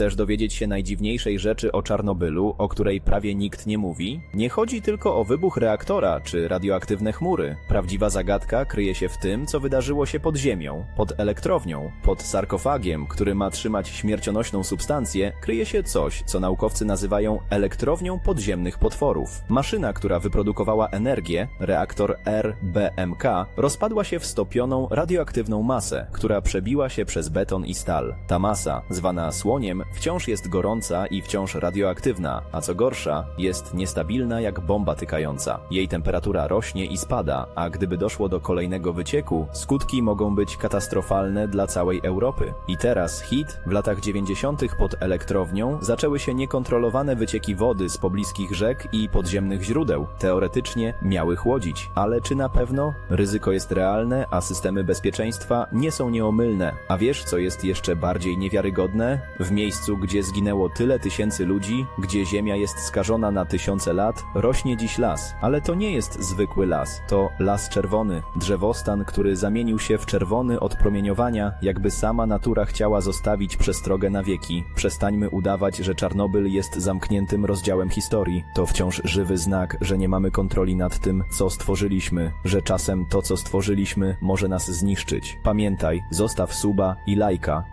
Chcesz dowiedzieć się najdziwniejszej rzeczy o Czarnobylu, o której prawie nikt nie mówi? Nie chodzi tylko o wybuch reaktora czy radioaktywne chmury. Prawdziwa zagadka kryje się w tym, co wydarzyło się pod ziemią, pod elektrownią, pod sarkofagiem, który ma trzymać śmiercionośną substancję, kryje się coś, co naukowcy nazywają elektrownią podziemnych potworów. Maszyna, która wyprodukowała energię, reaktor RBMK, rozpadła się w stopioną radioaktywną masę, która przebiła się przez beton i stal. Ta masa, zwana słoniem, wciąż jest gorąca i wciąż radioaktywna, a co gorsza, jest niestabilna jak bomba tykająca. Jej temperatura rośnie i spada, a gdyby doszło do kolejnego wycieku, skutki mogą być katastrofalne dla całej Europy. I teraz hit w latach 90. pod elektrownią zaczęły się niekontrolowane wycieki wody z pobliskich rzek i podziemnych źródeł. Teoretycznie miały chłodzić, ale czy na pewno? Ryzyko jest realne, a systemy bezpieczeństwa nie są nieomylne. A wiesz, co jest jeszcze bardziej niewiarygodne? W miejscu, gdzie zginęło tyle tysięcy ludzi, gdzie ziemia jest skażona na tysiące lat, rośnie dziś las. Ale to nie jest zwykły las, to las czerwony, drzewostan, który zamienił się w czerwony od promieniowania, jakby sama natura chciała zostawić przestrogę na wieki. Przestańmy udawać, że Czarnobyl jest zamkniętym rozdziałem historii. To wciąż żywy znak, że nie mamy kontroli nad tym, co stworzyliśmy, że czasem to, co stworzyliśmy, może nas zniszczyć. Pamiętaj, zostaw suba i lajka.